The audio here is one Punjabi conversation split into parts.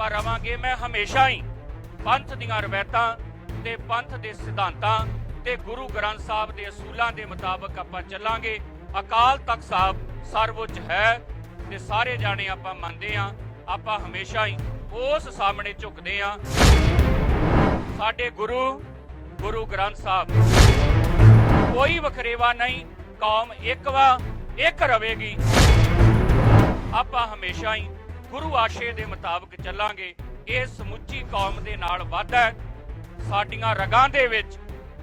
ਆਪਾਂ ਰਵਾਂਗੇ, ਮੈਂ ਹਮੇਸ਼ਾ ਹੀ ਪੰਥ ਦੀਆਂ ਰਵਾਇਤਾਂ ਤੇ ਪੰਥ ਦੇ ਸਿਧਾਂਤਾਂ ਤੇ ਗੁਰੂ ਗ੍ਰੰਥ ਸਾਹਿਬ ਦੇ ਅਸੂਲਾਂ ਦੇ ਮੁਤਾਬਕ ਆਪਾਂ ਚੱਲਾਂਗੇ। ਅਕਾਲ ਤਖਤ ਸਾਹਿਬ ਸਰਵਉੱਚ ਹੈ ਤੇ ਸਾਰੇ ਜਾਣੇ ਆਪਾਂ ਮੰਨਦੇ ਆ ਆਪਾਂ ਹਮੇਸ਼ਾ ਹੀ ਉਸ ਸਾਹਮਣੇ ਝੁਕਦੇ ਆ ਸਾਡੇ ਗੁਰੂ ਗੁਰੂ ਗ੍ਰੰਥ ਸਾਹਿਬ, ਕੋਈ ਵਖਰੇਵਾ ਨਹੀਂ, ਕੌਮ ਇੱਕ ਵਾ, ਇੱਕ ਰਵੇਗੀ। ਆਪਾਂ ਹਮੇਸ਼ਾ ਹੀ ਗੁਰੂ ਆਸ਼ੇ ਦੇ ਮੁਤਾਬਕ ਚੱਲਾਂਗੇ। ਇਹ ਸਮੁੱਚੀ ਕੌਮ ਦੇ ਨਾਲ ਵਾਧਾ ਹੈ। ਸਾਡੀਆਂ ਰਗਾਂ ਦੇ ਵਿੱਚ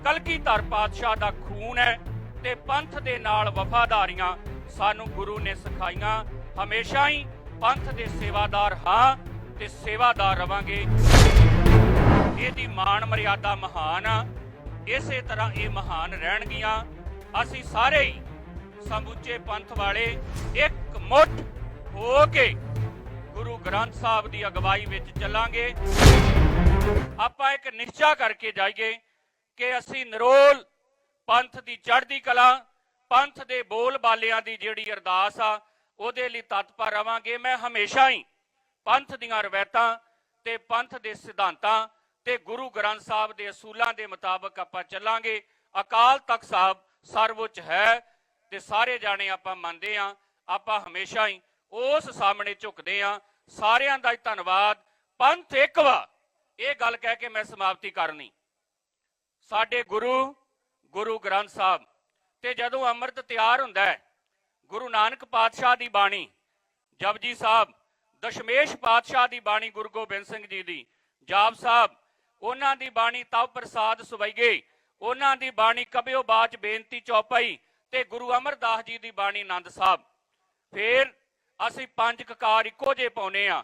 ਕਲਗੀਧਰ ਪਾਤਸ਼ਾਹ ਦਾ ਖੂਨ ਹੈ ਤੇ ਪੰਥ ਦੇ ਨਾਲ ਵਫਾਦਾਰੀਆਂ ਸਾਨੂੰ ਗੁਰੂ ਨੇ ਸਿਖਾਈਆਂ। ਹਮੇਸ਼ਾ ਹੀ ਪੰਥ ਦੇ ਸੇਵਾਦਾਰ ਹਾਂ ਤੇ ਸੇਵਾਦਾਰ ਰਵਾਂਗੇ। ਇਹਦੀ ਮਾਣ ਮਰਿਆਦਾ ਮਹਾਨ ਆ। ਇਸੇ ਤਰ੍ਹਾਂ ਇਹ ਮਹਾਨ ਰਹਿਣਗੀਆਂ। ਅਸੀਂ ਸਾਰੇ ਹੀ ਸਮੁੱਚੇ ਪੰਥ ਵਾਲੇ ਇੱਕ ਮੁੱਠ ਹੋ ਕੇ ਗੁਰੂ ਗ੍ਰੰਥ ਸਾਹਿਬ ਦੀ ਅਗਵਾਈ ਵਿੱਚ ਚੱਲਾਂਗੇ। ਆਪਾਂ ਇੱਕ ਨਿਸ਼ਚਾ ਕਰਕੇ ਜਾਈਏ ਕਿ ਅਸੀਂ ਨਰੋਲ ਪੰਥ ਦੀ ਚੜ੍ਹਦੀ ਕਲਾ, ਪੰਥ ਦੇ ਬੋਲ ਬਾਲਿਆਂ ਦੀ ਜਿਹੜੀ ਅਰਦਾਸ ਆ, ਉਹਦੇ ਲਈ ਤਤਪਰ ਰਵਾਂਗੇ। ਮੈਂ ਹਮੇਸ਼ਾ ਹੀ ਪੰਥ ਦੀਆਂ ਰਵਾਇਤਾਂ ਤੇ ਪੰਥ ਦੇ ਸਿਧਾਂਤਾਂ ਤੇ ਗੁਰੂ ਗ੍ਰੰਥ ਸਾਹਿਬ ਦੇ ਅਸੂਲਾਂ ਦੇ ਮੁਤਾਬਕ ਆਪਾਂ ਚੱਲਾਂਗੇ। ਅਕਾਲ ਤਖਤ ਸਾਹਿਬ ਸਰਵਉੱਚ ਹੈ ਤੇ ਸਾਰੇ ਜਾਣੇ ਆਪਾਂ ਮੰਨਦੇ ਆ ਆਪਾਂ ਹਮੇਸ਼ਾ ਹੀ ਉਸ ਸਾਹਮਣੇ ਝੁਕਦੇ ਆ। ਸਾਰਿਆਂ ਦਾ ਧੰਨਵਾਦ। ਪੰਥ ਇੱਕ ਵਾ। ਇਹ ਗੱਲ ਕਹਿ ਕੇ ਮੈਂ ਸਮਾਪਤੀ ਕਰਨੀ। ਸਾਡੇ ਗੁਰੂ ਗੁਰੂ ਗ੍ਰੰਥ ਸਾਹਿਬ, ਤੇ ਜਦੋਂ ਅੰਮ੍ਰਿਤ ਤਿਆਰ ਹੁੰਦਾ ਹੈ, ਗੁਰੂ ਨਾਨਕ ਪਾਤਸ਼ਾਹ ਦੀ ਬਾਣੀ ਜਪਜੀ ਸਾਹਿਬ, ਦਸ਼ਮੇਸ਼ ਪਾਤਸ਼ਾਹ ਦੀ ਬਾਣੀ ਗੁਰੂ ਗੋਬਿੰਦ ਸਿੰਘ ਜੀ ਦੀ, ਜਾਪ ਸਾਹਿਬ, ਉਹਨਾਂ ਦੀ ਬਾਣੀ ਤਵ ਪ੍ਰਸਾਦ ਸੁਵਈਏ, ਉਹਨਾਂ ਦੀ ਬਾਣੀ ਕਬਿਓ ਬਾਚ ਬੇਨਤੀ ਚੌਪਈ, ਤੇ ਗੁਰੂ ਅਮਰਦਾਸ ਜੀ ਦੀ ਬਾਣੀ ਆਨੰਦ ਸਾਹਿਬ। ਫਿਰ ਅਸੀਂ ਪੰਜ ਕਕਾਰ ਇੱਕੋ ਜੇ ਪਾਉਨੇ ਆ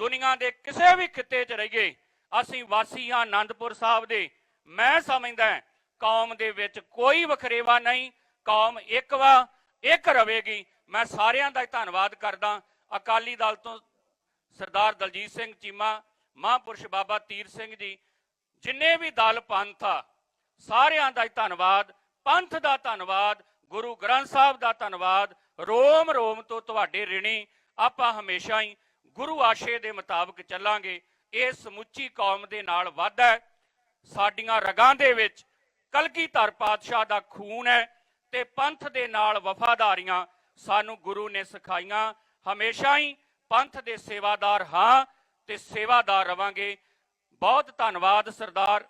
ਦੁਨੀਆ ਦੇ ਕਿਸੇ ਵੀ ਖਿੱਤੇ 'ਚ ਰਹੀਏ, ਅਸੀਂ ਵਾਸੀ ਹਾਂ ਆਨੰਦਪੁਰ ਸਾਹਿਬ ਦੇ। ਮੈਂ ਸਮਝਦਾ ਕੌਮ ਦੇ ਵਿੱਚ ਕੋਈ ਵਖਰੇਵਾ ਨਹੀਂ, ਕੌਮ ਇੱਕ ਵਾ, ਇੱਕ ਰਵੇਗੀ। ਮੈਂ ਸਾਰਿਆਂ ਦਾ ਧੰਨਵਾਦ ਕਰਦਾ ਅਕਾਲੀ ਦਲ ਤੋਂ ਸਰਦਾਰ ਦਲਜੀਤ ਸਿੰਘ ਚੀਮਾ, ਮਹਾਂਪੁਰਸ਼ ਬਾਬਾ ਤੀਰ ਸਿੰਘ ਜੀ, ਜਿੰਨੇ ਵੀ ਦਲ ਪੰਥ ਆ, ਸਾਰਿਆਂ ਦਾ ਹੀ ਧੰਨਵਾਦ। ਪੰਥ ਦਾ ਧੰਨਵਾਦ, ਗੁਰੂ ਗ੍ਰੰਥ ਸਾਹਿਬ ਦਾ ਧੰਨਵਾਦ ਰੋਮ ਰੋਮ ਤੋਂ ਤੁਹਾਡੇ ਰਿਣੀ, ਆਪਾਂ ਹਮੇਸ਼ਾ ਹੀ ਗੁਰੂ ਆਸ਼ੇ ਦੇ ਮੁਤਾਬਕ ਚੱਲਾਂਗੇ। ਇਹ ਸਮੁੱਚੀ ਕੌਮ ਦੇ ਨਾਲ ਵਾਧਾ ਹੈ। ਸਾਡੀਆਂ ਰਗਾਂ ਦੇ ਵਿੱਚ ਕਲਗੀਧਰ ਪਾਤਸ਼ਾਹ ਦਾ ਖੂਨ ਹੈ ਤੇ ਪੰਥ ਦੇ ਨਾਲ ਵਫਾਦਾਰੀਆਂ ਸਾਨੂੰ ਗੁਰੂ ਨੇ ਸਿਖਾਈਆਂ। ਹਮੇਸ਼ਾ ਹੀ ਪੰਥ ਦੇ ਸੇਵਾਦਾਰ ਹਾਂ ਤੇ ਸੇਵਾਦਾਰ ਰਵਾਂਗੇ। ਬਹੁਤ ਧੰਨਵਾਦ ਸਰਦਾਰ।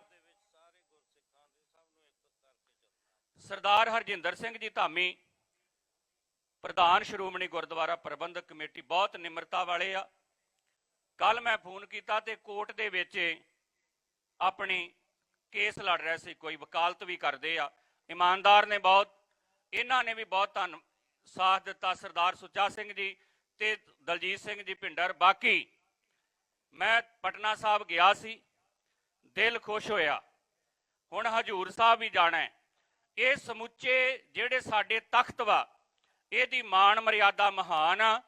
ਸਰਦਾਰ ਹਰਜਿੰਦਰ ਸਿੰਘ ਜੀ, ਧਾਮੀ। ਪ੍ਰਧਾਨ ਸ਼੍ਰੋਮਣੀ ਗੁਰਦੁਆਰਾ ਪ੍ਰਬੰਧਕ ਕਮੇਟੀ ਬਹੁਤ ਨਿਮਰਤਾ ਵਾਲੇ ਆ। ਕੱਲ ਮੈਂ ਫੋਨ ਕੀਤਾ ਤੇ ਕੋਰਟ ਦੇ ਵਿੱਚ ਆਪਣੀ ਕੇਸ ਲੜ ਰਿਹਾ ਸੀ, ਕੋਈ ਵਕਾਲਤ ਵੀ ਕਰਦੇ ਆ। ਇਮਾਨਦਾਰ ਨੇ ਬਹੁਤ, ਇਹਨਾਂ ਨੇ ਵੀ ਬਹੁਤ ਧੰਨ, ਸਾਥ ਦਿੱਤਾ ਸਰਦਾਰ ਸੁੱਚਾ ਸਿੰਘ ਜੀ ਤੇ ਦਲਜੀਤ ਸਿੰਘ ਜੀ ਭਿੰਡਰ। ਬਾਕੀ ਮੈਂ ਪਟਨਾ ਸਾਹਿਬ ਗਿਆ ਸੀ, ਦਿਲ ਖੁਸ਼ ਹੋਇਆ। ਹੁਣ ਹਜੂਰ ਸਾਹਿਬ ਵੀ ਜਾਣਾ ਹੈ। ਇਹ ਸਮੁੱਚੇ ਜਿਹੜੇ ਸਾਡੇ ਤਖਤ ਵਾ ਇਹਦੀ ਮਾਣ ਮਰਿਆਦਾ ਮਹਾਨ ਆ।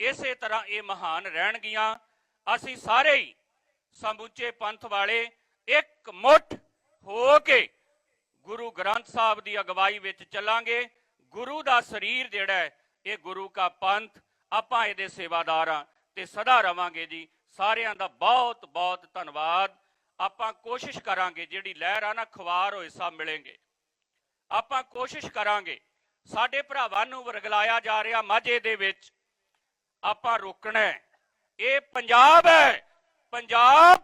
ਇਸੇ ਤਰ੍ਹਾਂ ਇਹ ਮਹਾਨ ਰਹਿਣਗੀਆਂ। ਅਸੀਂ ਸਾਰੇ ਹੀ ਸਮੁੱਚੇ ਪੰਥ ਵਾਲੇ ਇੱਕ ਮੁੱਠ ਹੋ ਕੇ ਗੁਰੂ ਗ੍ਰੰਥ ਸਾਹਿਬ ਦੀ ਅਗਵਾਈ ਵਿੱਚ ਚੱਲਾਂਗੇ। ਗੁਰੂ ਦਾ ਸਰੀਰ ਜਿਹੜਾ ਹੈ, ਇਹ ਗੁਰੂ ਕਾ ਪੰਥ। ਆਪਾਂ ਇਹਦੇ ਸੇਵਾਦਾਰ ਹਾਂ ਤੇ ਸਦਾ ਰਵਾਂਗੇ ਜੀ। ਸਾਰਿਆਂ ਦਾ ਬਹੁਤ ਬਹੁਤ ਧੰਨਵਾਦ। ਆਪਾਂ ਕੋਸ਼ਿਸ਼ ਕਰਾਂਗੇ, ਜਿਹੜੀ ਲਹਿਰ ਆ ਨਾ ਖਵਾਰ ਹੋਏ ਸਭ ਮਿਲेंगे ਆਪਾਂ ਕੋਸ਼ਿਸ਼ ਕਰਾਂਗੇ ਸਾਡੇ ਭਰਾਵਾਂ ਨੂੰ ਵਰਗਲਾਇਆ ਜਾ ਰਿਹਾ ਮਾਝੇ ਦੇ ਵਿੱਚ, ਆਪਾਂ ਰੋਕਣਾ ਇਹ ਪੰਜਾਬ ਹੈ। ਪੰਜਾਬ